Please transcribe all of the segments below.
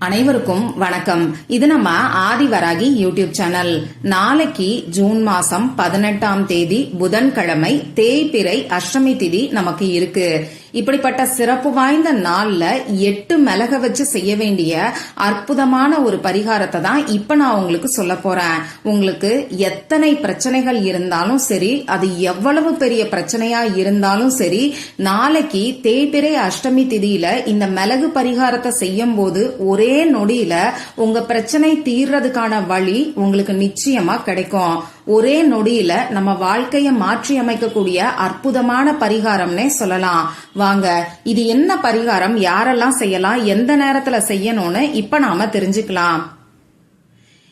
அனைவருக்கும் வணக்கம். இது நம்ம ஆதிவராகி யூடியூப் சேனல். நாளைக்கு ஜூன் மாசம் பதினெட்டாம் தேதி புதன்கிழமை தேய்பிறை அஷ்டமி திதி நமக்கு இருக்கு. இப்படிப்பட்ட சிறப்பு வாய்ந்த நாள்ல எட்டு மிளக வச்சு செய்ய வேண்டிய அற்புதமான ஒரு பரிகாரத்தை தான் இப்ப நான் உங்களுக்கு சொல்ல போறேன். உங்களுக்கு எத்தனை பிரச்சனைகள் இருந்தாலும் சரி அது எவ்வளவு பெரிய பிரச்சனையா இருந்தாலும் சரி நாளைக்கு தேய்பிரை அஷ்டமி திதியில இந்த மிளகு பரிகாரத்தை செய்யும் போது ஒரே நொடியில உங்க பிரச்சனை தீர்றதுக்கான வழி உங்களுக்கு நிச்சயமா கிடைக்கும். ஒரே நொடியில நம்ம வாழ்க்கையை மாற்றி அமைக்கக்கூடிய அற்புதமான பரிகாரம்னே சொல்லலாம். வாங்க இது என்ன பரிகாரம்? யாரெல்லாம் செய்யலாம்? எந்த நேரத்துல செய்யணும்னு இப்ப நாம தெரிஞ்சுக்கலாம்.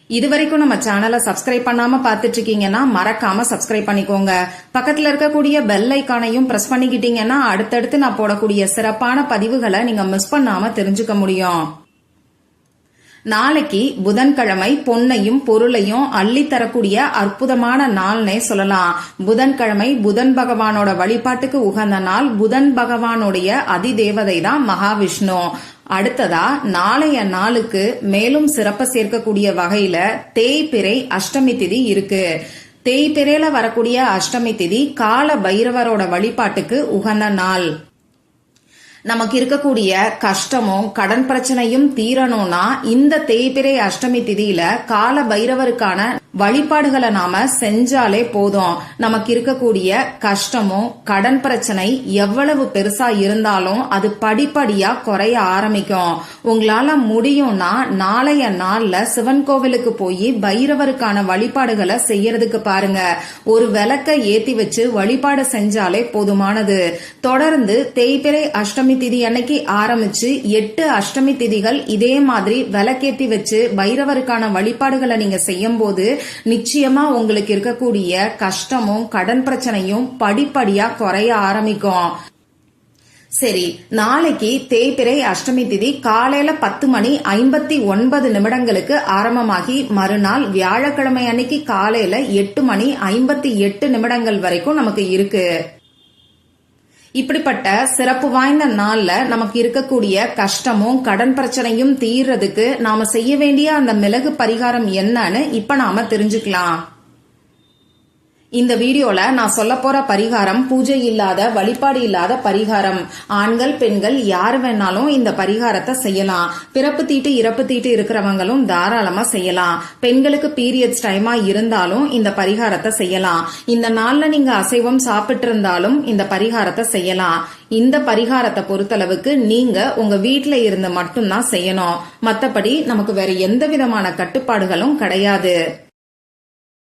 இது வரைக்கும் நம்ம சேனலை சப்ஸ்கிரைப் பண்ணாம பாத்துட்டு இருக்கீங்கன்னா மறக்காம சப்ஸ்கிரைப் பண்ணிக்கோங்க. பக்கத்துல இருக்கக்கூடிய பெல் ஐக்கானையும் பிரஸ் பண்ணிக்கிட்டீங்கன்னா அடுத்தடுத்து நான் போடக்கூடிய சிறப்பான பதிவுகளை நீங்க மிஸ் பண்ணாம தெரிஞ்சுக்க முடியும். நாளைக்கு புதன்கிழமை பொன்னையும் பொருளையும் அள்ளி தரக்கூடிய அற்புதமான நாள்னே சொல்லலாம். புதன்கிழமை புதன் பகவானோட வழிபாட்டுக்கு உகந்த நாள் புதன் பகவானுடைய அதிதேவதை தான் மகாவிஷ்ணு. அடுத்ததா நாளைய நாளுக்கு மேலும் சிறப்ப சேர்க்கக்கூடிய வகையில தேய்பிறை அஷ்டமி திதி இருக்கு. தேய்பிறையில வரக்கூடிய அஷ்டமி திதி கால பைரவரோட வழிபாட்டுக்கு உகந்த நாள். நமக்கு இருக்கக்கூடிய கஷ்டமும் கடன் பிரச்சனையும் தீரணும்னா இந்த தேய்பிரை அஷ்டமி திதியில கால பைரவருக்கான வழிபாடுகளை நாம செஞ்சாலே போதும். நமக்கு இருக்கக்கூடிய கஷ்டமும் கடன் பிரச்சனை எவ்வளவு பெருசா இருந்தாலும் அது படிப்படியா குறைய ஆரம்பிக்கும். உங்களால முடியும்னா நாளைய நாள்ல சிவன் கோவிலுக்கு போய் பைரவருக்கான வழிபாடுகளை செய்யறதுக்கு பாருங்க. ஒரு விளக்க ஏத்தி வச்சு வழிபாடு செஞ்சாலே போதுமானது. தொடர்ந்து தேய்பிரை அஷ்டமி திதி அன்னைக்கு ஆரம்பிச்சு எட்டு அஷ்டமி திதிகள் இதே மாதிரி விளக்கேத்தி வச்சு பைரவருக்கான வழிபாடுகளை நீங்க செய்யும் போது நிச்சயமா உங்களுக்கு இருக்கக்கூடிய கஷ்டமும் கடன் பிரச்சனையும் படிப்படியா குறைய ஆரம்பிக்கும். சரி நாளைக்கு தேய்பிரை அஷ்டமி திதி காலையில பத்து மணி ஐம்பத்தி ஒன்பது நிமிடங்களுக்கு ஆரம்பமாகி மறுநாள் வியாழக்கிழமை அன்னைக்கு காலையில எட்டு மணி ஐம்பத்தி எட்டு நிமிடங்கள் வரைக்கும் நமக்கு இருக்கு. இப்படிப்பட்ட சிறப்பு வாய்ந்த நாள்ல நமக்கு இருக்கக்கூடிய கஷ்டமும் கடன் பிரச்சனையும் தீர்றதுக்கு நாம செய்ய வேண்டிய அந்த மிளகு பரிகாரம் என்னன்னு இப்ப நாம தெரிஞ்சுக்கலாம். இந்த வீடியோல நான் சொல்ல போற பரிகாரம் பூஜை இல்லாத வழிபாடு இல்லாத பரிகாரம். ஆண்கள் பெண்கள் யார் வேணாலும் இந்த பரிகாரத்தை செய்யலாம். பிறப்பு தீட்டு இறப்பு தீட்டு இருக்கிறவங்களும் தாராளமா செய்யலாம். பெண்களுக்கு பீரியட்ஸ் டைமா இருந்தாலும் இந்த பரிகாரத்தை செய்யலாம். இந்த நாள்ல நீங்க அசைவம் சாப்பிட்டு இருந்தாலும் இந்த பரிகாரத்தை செய்யலாம். இந்த பரிகாரத்தை பொறுத்தளவுக்கு நீங்க உங்க வீட்ல இருந்து மட்டும்தான் செய்யணும். மத்தபடி நமக்கு வேற எந்த விதமான கட்டுப்பாடுகளும் கிடையாது.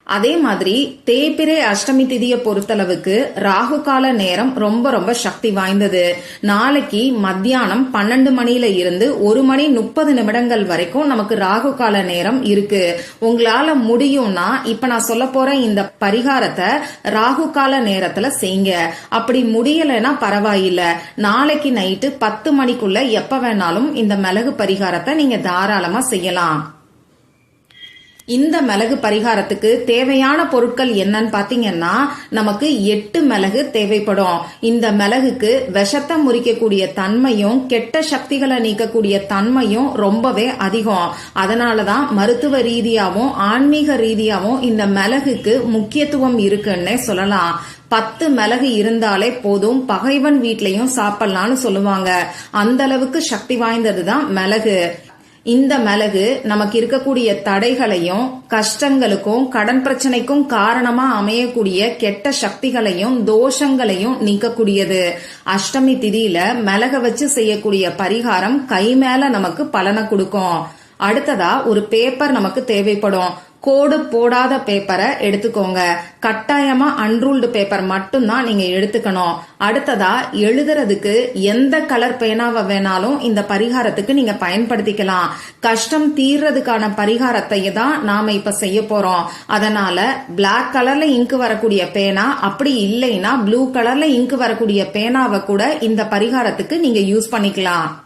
அதே மாதிரி தேய்பிரை அஷ்டமி திதியை பொறுத்தளவுக்கு ராகு கால நேரம் ரொம்ப ரொம்ப சக்தி வாய்ந்தது. நாளைக்கு மத்தியானம் பன்னெண்டு மணியில இருந்து ஒரு மணி முப்பது நிமிடங்கள் வரைக்கும் நமக்கு ராகு கால நேரம் இருக்கு. உங்களால முடியும்னா இப்ப நான் சொல்ல போற இந்த பரிகாரத்தை ராகு கால நேரத்துல செய்யுங்க. அப்படி முடியலைன்னா பரவாயில்ல. நாளைக்கு நைட்டு பத்து மணிக்குள்ள எப்ப வேணாலும் இந்த மிளகு பரிகாரத்தை நீங்க தாராளமா செய்யலாம். இந்த மிளகு பரிகாரத்துக்கு தேவையான பொருட்கள் என்னன்னு பாத்தீங்கன்னா நமக்கு எட்டு மிளகு தேவைப்படும். இந்த மிளகுக்கு விஷத்தை முறிக்கக்கூடிய தன்மையும் கெட்ட சக்திகளை நீக்கக்கூடிய தன்மையும் ரொம்பவே அதிகம். அதனாலதான் மருத்துவ ரீதியாவும் ஆன்மீக ரீதியாவும் இந்த மிளகுக்கு முக்கியத்துவம் இருக்குன்னே சொல்லலாம். பத்து மிளகு இருந்தாலே போதும் பகைவன் வீட்லயும் சாப்பிடலாம்னு சொல்லுவாங்க. அந்த அளவுக்கு சக்தி வாய்ந்ததுதான் மிளகு. இந்த மிளகு நமக்கு இருக்கக்கூடிய தடைகளையும் கஷ்டங்களுக்கும் கடன் பிரச்சனைக்கும் காரணமா அமையக்கூடிய கெட்ட சக்திகளையும் தோஷங்களையும் நீக்கக்கூடியது. அஷ்டமி திதியில மிளக வச்சு செய்யக்கூடிய பரிகாரம் கை மேல நமக்கு பலனை கொடுக்கும். அடுத்ததா ஒரு பேப்பர் நமக்கு தேவைப்படும். கோடு போடாத பேப்பரை எடுத்துக்கோங்க. கட்டாயமா அன்ரூல்டு பேப்பர் மட்டும்தான் நீங்க எடுத்துக்கணும். அடுத்ததா எழுதுறதுக்கு எந்த கலர் பேனாவை வேணாலும் இந்த பரிகாரத்துக்கு நீங்க பயன்படுத்திக்கலாம். கஷ்டம் தீர்றதுக்கான பரிகாரத்தை தான் நாம இப்ப செய்ய போறோம். அதனால பிளாக் கலர்ல இங்கு வரக்கூடிய பேனா அப்படி இல்லைன்னா ப்ளூ கலர்ல இங்கு வரக்கூடிய பேனாவை கூட இந்த பரிகாரத்துக்கு நீங்க யூஸ் பண்ணிக்கலாம்.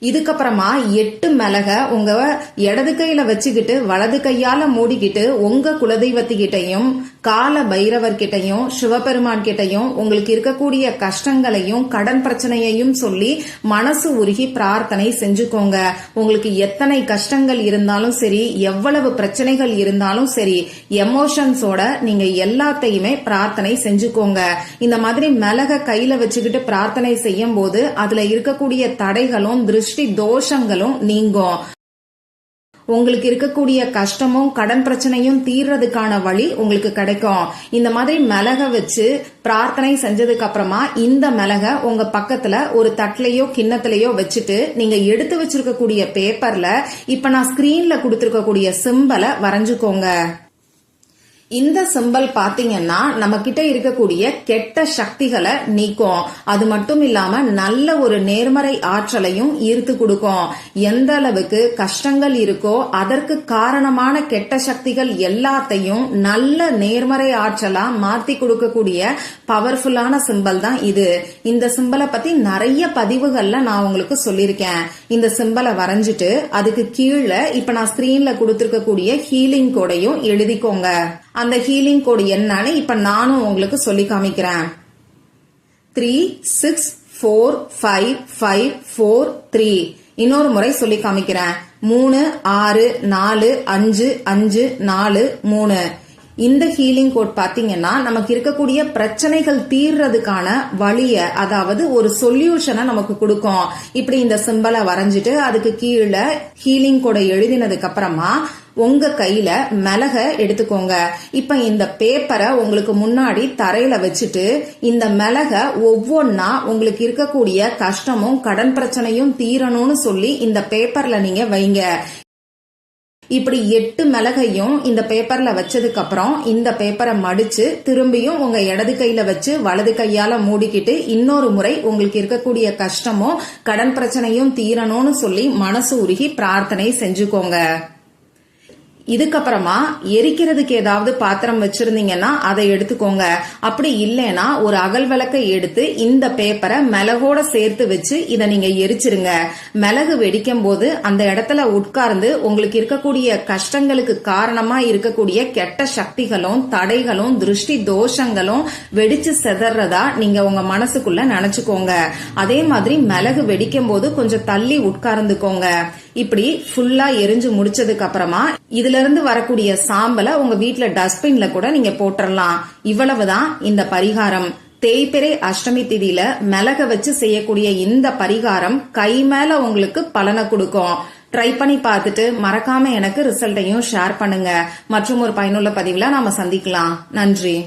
இதுக்கப்புறமா எட்டு மிளக உங்க இடது கையில வச்சுக்கிட்டு வலது கையால மூடிக்கிட்டு உங்க குலதெய்வத்துக்கிட்டையும் கால பைரவர் கிட்டையும் சிவபெருமான் கிட்டையும் உங்களுக்கு இருக்கக்கூடிய கஷ்டங்களையும் கடன் பிரச்சனையையும் சொல்லி மனசு உருகி பிரார்த்தனை செஞ்சுக்கோங்க. உங்களுக்கு எத்தனை கஷ்டங்கள் இருந்தாலும் சரி எவ்வளவு பிரச்சனைகள் இருந்தாலும் சரி எமோஷன்ஸோட நீங்க எல்லாத்தையுமே பிரார்த்தனை செஞ்சுக்கோங்க. இந்த மாதிரி மிளக கையில வச்சுக்கிட்டு பிரார்த்தனை செய்யும் போது அதுல இருக்கக்கூடிய தடைகளும் திருஷ்டி தோஷங்களும் நீங்கும். உங்களுக்கு இருக்கக்கூடிய கஷ்டமும் கடன் பிரச்சனையும் தீர்றதுக்கான வழி உங்களுக்கு கிடைக்கும். இந்த மாதிரி மிளக வச்சு பிரார்த்தனை செஞ்சதுக்கு அப்புறமா இந்த மிளக உங்க பக்கத்துல ஒரு தட்டிலையோ கிண்ணத்திலையோ வச்சுட்டு நீங்க எடுத்து வச்சிருக்கக்கூடிய பேப்பர்ல இப்ப நான் ஸ்கிரீன்ல கொடுத்திருக்கக்கூடிய சிம்பலை வரைஞ்சுக்கோங்க. இந்த சிம்பல் பாத்தீங்கன்னா நம்ம கிட்ட இருக்கக்கூடிய கெட்ட சக்திகளை நீக்கும். அது மட்டும் இல்லாம நல்ல ஒரு நேர்மறை ஆற்றலையும் ஈர்த்து கொடுக்கும். எந்த அளவுக்கு கஷ்டங்கள் இருக்கோ அதற்கு காரணமான கெட்ட சக்திகள் எல்லாத்தையும் நல்ல நேர்மறை ஆற்றலா மாத்தி கொடுக்கக்கூடிய பவர்ஃபுல்லான சிம்பல் தான் இது. இந்த சிம்பலை பத்தி நிறைய பதிவுகள்ல நான் உங்களுக்கு சொல்லியிருக்கேன். இந்த சிம்பலை வரைஞ்சிட்டு அதுக்கு கீழே இப்ப நான் ஸ்கிரீன்ல கொடுத்துருக்கக்கூடிய ஹீலிங் கோடையும் எழுதிக்கோங்க. அந்த ஹீலிங் கோடு என்னன்னு இப்ப நானும் உங்களுக்கு சொல்லி காமிக்கிறேன். Three six four five five four three இன்னொரு முறை சொல்லி காமிக்கிறேன். மூணு ஆறு நாலு அஞ்சு அஞ்சு நாலு மூணு. இந்த ஹீலிங் கோட் பார்த்தீங்கன்னா நமக்கு இருக்கக்கூடிய பிரச்சனைகள் தீர்றதுக்கான வழிய அதாவது ஒரு சொல்யூஷனை நமக்கு கொடுக்கும். இப்படி இந்த சிம்பலை வரைஞ்சிட்டு அதுக்கு கீழே ஹீலிங் கோடை எழுதினதுக்கு அப்புறமா உங்க கையில மிளக எடுத்துக்கோங்க. இப்ப இந்த பேப்பரை உங்களுக்கு முன்னாடி தரையில வச்சுட்டு இந்த மிளக ஒவ்வொன்னா உங்களுக்கு இருக்கக்கூடிய கஷ்டமும் கடன் பிரச்சனையும் தீரணும்னு சொல்லி இந்த பேப்பர்ல நீங்க வைங்க. இப்படி எட்டு மிளகையும் இந்த பேப்பர்ல வச்சதுக்கு அப்புறம் இந்த பேப்பரை மடிச்சு திரும்பியும் உங்க இடது கையில வச்சு வலது கையால மூடிக்கிட்டு இன்னொரு முறை உங்களுக்கு இருக்கக்கூடிய கஷ்டமும் கடன் பிரச்சனையும் தீரணும்னு சொல்லி மனசு உருகி பிரார்த்தனை செஞ்சுக்கோங்க. இதுக்கப்புறமா எரிக்கிறதுக்கு ஏதாவது பாத்திரம் வச்சிருந்தீங்கன்னா அதை எடுத்துக்கோங்க. அப்படி இல்லைன்னா ஒரு அகல் விளக்கை எடுத்து இந்த பேப்பரை மிளகோட சேர்த்து வச்சு இதை நீங்க எரிச்சிருங்க. மிளகு வெடிக்கும் போது அந்த இடத்துல உட்கார்ந்து உங்களுக்கு இருக்கக்கூடிய கஷ்டங்களுக்கு காரணமா இருக்கக்கூடிய கெட்ட சக்திகளும் தடைகளும் திருஷ்டி தோஷங்களும் வெடிச்சு செதறதா நீங்க உங்க மனசுக்குள்ள நினைச்சுக்கோங்க. அதே மாதிரி மிளகு வெடிக்கும் போது கொஞ்சம் தள்ளி உட்கார்ந்துக்கோங்க. இப்படி ஃபுல்லா எரிஞ்சு முடிச்சதுக்கு அப்புறமா இதுல இருந்து வரக்கூடிய சாம்பலை உங்க வீட்டுல டஸ்ட்பின்ல கூட நீங்க போட்டுடலாம் இவ்வளவுதான் இந்த பரிகாரம். தேய்பிறை அஷ்டமி திதியில மிளக வச்சு செய்யக்கூடிய இந்த பரிகாரம் கை மேல உங்களுக்கு பலனை கொடுக்கும். ட்ரை பண்ணி பார்த்துட்டு மறக்காம எனக்கு ரிசல்ட்டையும் ஷேர் பண்ணுங்க. மற்றும் ஒரு பயனுள்ள பதிவுல நாம சந்திக்கலாம். நன்றி.